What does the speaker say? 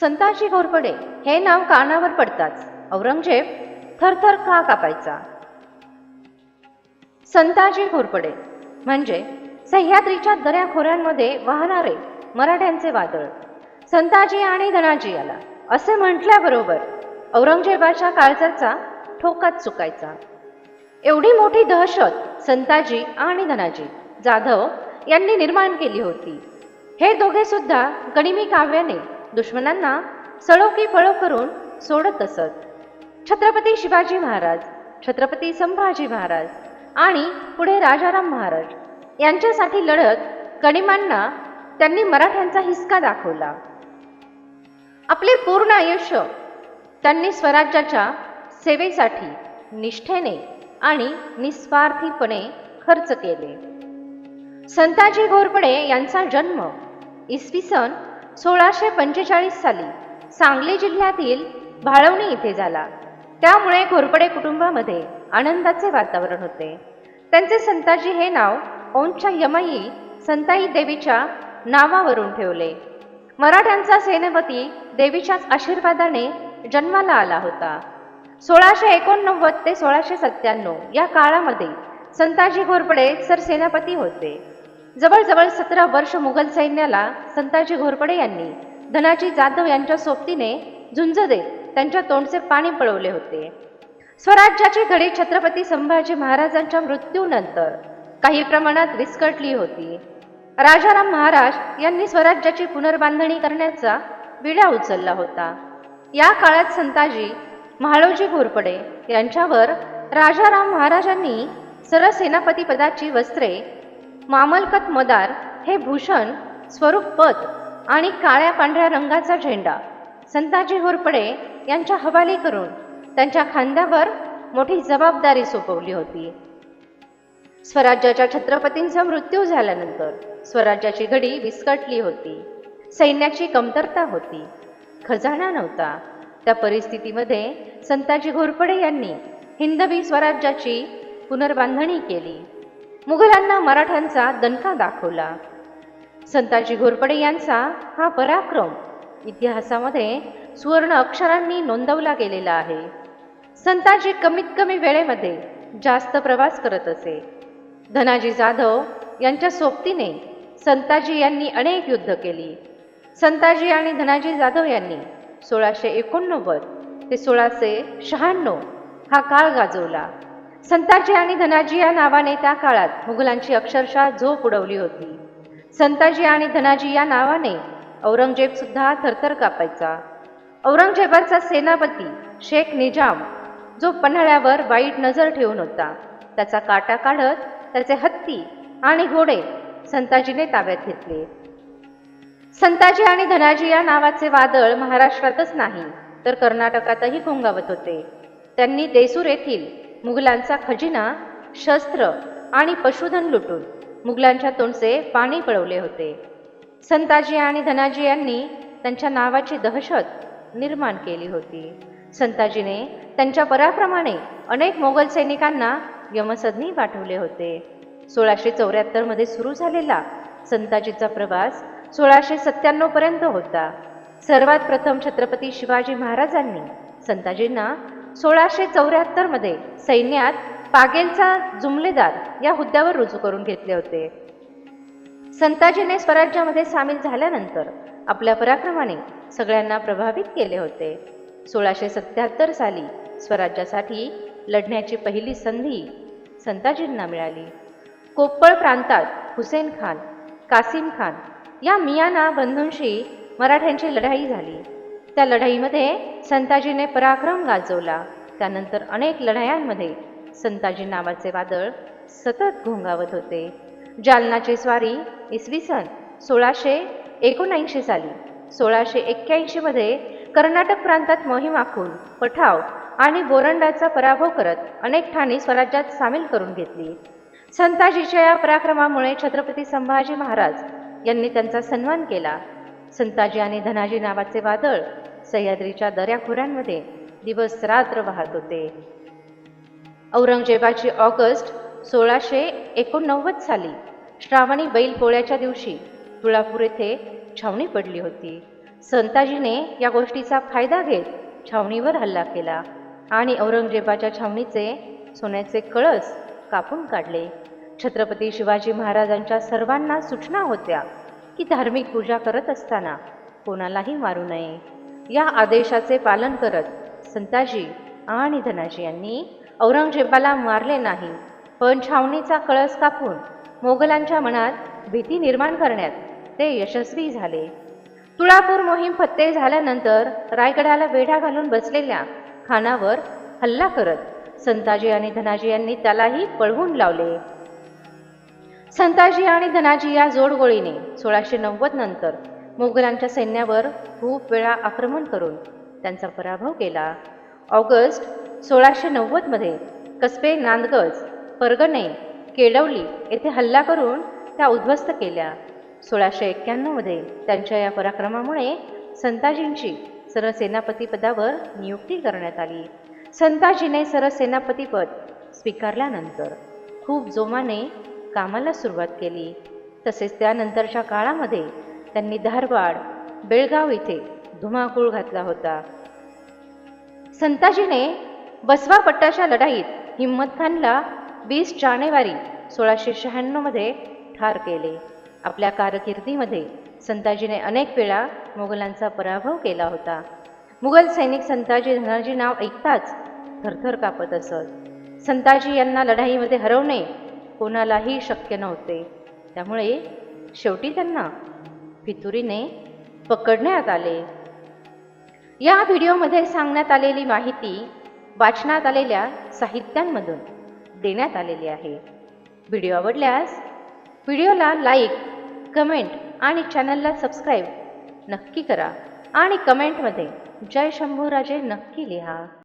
संताजी घोरपडे हे नाव कानावर पडताच. औरंगजेब थरथर का कापायचा? संताजी घोरपडे म्हणजे सह्याद्रीच्या दऱ्याखोऱ्यांमध्ये वाहणारे मराठ्यांचे वादळ. संताजी आणि धनाजी याला असे म्हटल्याबरोबर औरंगजेबाच्या काळजाचा ठोकाच चुकायचा. एवढी मोठी दहशत संताजी आणि धनाजी जाधव यांनी निर्माण केली होती. हे दोघे सुद्धा गणिमी काव्याने दुश्मनांना सळोकी फळो करून सोडत असत. छत्रपती शिवाजी महाराज छत्रपती संभाजी महाराज आणि पुढे राजाराम महाराज यांच्यासाठी लढत गणिमांना त्यांनी मराठ्यांचा हिसका दाखवला. आपले पूर्ण आयुष्य त्यांनी स्वराज्याच्या सेवेसाठी निष्ठेने आणि निस्वार्थीपणे खर्च केले. संताजी घोरपडे यांचा जन्म इसवी सन सोळाशे पंचेचाळीस साली सांगली जिल्ह्यातील भाळवणी इथे झाला. त्यामुळे घोरपडे कुटुंबामध्ये आनंदाचे वातावरण होते. त्यांचे संताजी हे नाव ओंच्या यमई संताई देवीच्या नावावरून ठेवले. मराठ्यांचा सेनापती देवीच्याच आशीर्वादाने जन्माला आला होता. सोळाशे एकोणनव्वद ते सोळाशे सत्त्याण्णव या काळामध्ये संताजी घोरपडे सरसेनापती होते. जवळजवळ सतरा वर्ष मुघल सैन्याला संताजी घोरपडे यांनी धनाजी जाधव यांच्या सोबतीने झुंज देत त्यांच्या तोंडचे पाणी पळवले होते. स्वराज्याची घडी छत्रपती संभाजी महाराजांच्या मृत्यूनंतर काही प्रमाणात विस्कटली होती. राजाराम महाराज यांनी स्वराज्याची पुनर्बांधणी करण्याचा विडा उचलला होता. या काळात संताजी महाळोजी घोरपडे यांच्यावर राजाराम महाराजांनी सरसेनापती पदाची वस्त्रे मामलकत मदार हे भूषण स्वरूप पत आणि काळ्या पांढऱ्या रंगाचा झेंडा. संताजी घोरपडे यांच्या हवाली करून त्यांच्या खांद्यावर मोठी जबाबदारी सोपवली होती. स्वराज्याच्या छत्रपतींचा मृत्यू झाल्यानंतर स्वराज्याची घडी विस्कटली होती. सैन्याची कमतरता होती. खजाना नव्हता. त्या परिस्थितीमध्ये संताजी घोरपडे यांनी हिंदवी स्वराज्याची पुनर्बांधणी केली. मुघलांना मराठ्यांचा दणका दाखवला. संताजी घोरपडे यांचा हा पराक्रम इतिहासामध्ये सुवर्ण अक्षरांनी नोंदवला गेलेला आहे. संताजी कमीत कमी वेळेमध्ये जास्त प्रवास करत असे. धनाजी जाधव यांच्या सोबतीने संताजी यांनी अनेक युद्ध केली. संताजी आणि धनाजी जाधव यांनी सोळाशे एकोणनव्वद ते सोळाशे शहाण्णव हा काळ गाजवला. संताजी आणि धनाजी या नावाने त्या काळात मुघलांची अक्षरशः झोप उडवली होती. संताजी आणि धनाजी या नावाने औरंगजेब सुद्धा थरथर कापायचा. औरंगजेबाचा सेनापती शेख निजाम जो पन्हाळ्यावर वाईट नजर ठेवून होता त्याचा काटा काढत त्याचे हत्ती आणि घोडे संताजीने ताब्यात घेतले. संताजी आणि धनाजी या नावाचे वादळ महाराष्ट्रातच नाही तर कर्नाटकातही घोंगावत होते. त्यांनी देसूर येथील मुघलांचा खजिना शस्त्र आणि पशुधन लुटून मुघलांच्या तोंडचे पाणी पळवले होते. संताजी आणि धनाजी यांनी त्यांच्या नावाची दहशत निर्माण केली होती. संताजीने त्यांच्या पराप्रमाणे अनेक मोगल सैनिकांना यमसदनी पाठवले होते. सोळाशे चौऱ्याहत्तरमध्ये सुरू झालेला संताजीचा प्रवास सोळाशे सत्त्याण्णवपर्यंत होता. सर्वात प्रथम छत्रपती शिवाजी महाराजांनी संताजींना सोळाशे चौऱ्याहत्तरमध्ये सैन्यात पागेलचा जुमलेदार या हुद्द्यावर रुजू करून घेतले होते. संताजीने स्वराज्यामध्ये सामील झाल्यानंतर आपल्या पराक्रमाने सगळ्यांना प्रभावित केले होते. सोळाशे सत्याहत्तर साली स्वराज्यासाठी लढण्याची पहिली संधी संताजींना मिळाली. कोप्पळ प्रांतात हुसेन खान कासिम खान या मियाना बंधूंशी मराठ्यांची लढाई झाली. त्या लढाईमध्ये संताजीने पराक्रम गाजवला. त्यानंतर अनेक लढायांमध्ये संताजी नावाचे वादळ सतत घोंगावत होते. जालनाची स्वारी इसवी सन सोळाशे एकोणऐंशी साली सोळाशे एक्क्याऐंशीमध्ये कर्नाटक प्रांतात मोहीम आखून पठाव आणि बोरंडाचा पराभव करत अनेक ठाणी स्वराज्यात सामील करून घेतली. संताजीच्या या पराक्रमामुळे छत्रपती संभाजी महाराज यांनी त्यांचा सन्मान केला. संताजी आणि धनाजी नावाचे वादळ सह्याद्रीच्या दऱ्याखोऱ्यांमध्ये दिवस रात्र वाहत होते. औरंगजेबाची ऑगस्ट सोळाशे एकोणनव्वद साली श्रावणी बैल पोळ्याच्या दिवशी तुळापूर येथे छावणी पडली होती. संताजीने या गोष्टीचा फायदा घेत छावणीवर हल्ला केला आणि औरंगजेबाच्या छावणीचे सोन्याचे कळस कापून काढले. छत्रपती शिवाजी महाराजांच्या सर्वांना सूचना होत्या की धार्मिक पूजा करत असताना कोणालाही मारू नये. या आदेशाचे पालन करत संताजी आणि धनाजी यांनी औरंगजेबाला मारले नाही पण छावणीचा कळस कापून मोगलांच्या मनात भीती निर्माण करण्यात ते यशस्वी झाले. तुळापूर मोहीम फत्ते झाल्यानंतर रायगडाला वेढा घालून बसलेल्या खानावर हल्ला करत संताजी आणि धनाजी यांनी त्यालाही पळवून लावले. संताजी आणि धनाजी या जोडगोळीने सोळाशे नव्वद नंतर मोगलांच्या सैन्यावर खूप वेळा आक्रमण करून त्यांचा पराभव केला. ऑगस्ट सोळाशे नव्वदमध्ये कसबे नांदगज परगणे केडवली येथे हल्ला करून त्या उद्ध्वस्त केल्या. सोळाशे एक्क्याण्णवमध्ये त्यांच्या या पराक्रमामुळे संताजींची सरसेनापतीपदावर नियुक्ती करण्यात आली. संताजीने सरसेनापतीपद स्वीकारल्यानंतर खूप जोमाने कामाला सुरुवात केली. तसेच त्यानंतरच्या काळामध्ये त्यांनी धारवाड बेळगाव इथे धुमाकूळ घातला होता. संताजीने बसवा पट्टाच्या लढाईत हिम्मत खानला वीस जानेवारी सोळाशे शहाण्णवमध्ये ठार केले. आपल्या कारकिर्दीमध्ये संताजीने अनेक वेळा मोगलांचा पराभव केला होता. मुघल सैनिक संताजी धनाजी नाव ऐकताच थरथर कापत असत. संताजी यांना लढाईमध्ये हरवणे कोणालाही शक्य नव्हते. त्यामुळे शेवटी त्यांना फितुरीने पकडण्यात आले. या व्हिडिओमध्ये सांगण्यात आलेली माहिती वाचनात आलेल्या साहित्यांमधून देण्यात आलेली आहे. व्हिडिओ आवडल्यास व्हिडिओला लाईक कमेंट आणि चॅनलला सबस्क्राईब नक्की करा आणि कमेंटमध्ये जय शंभूराजे नक्की लिहा.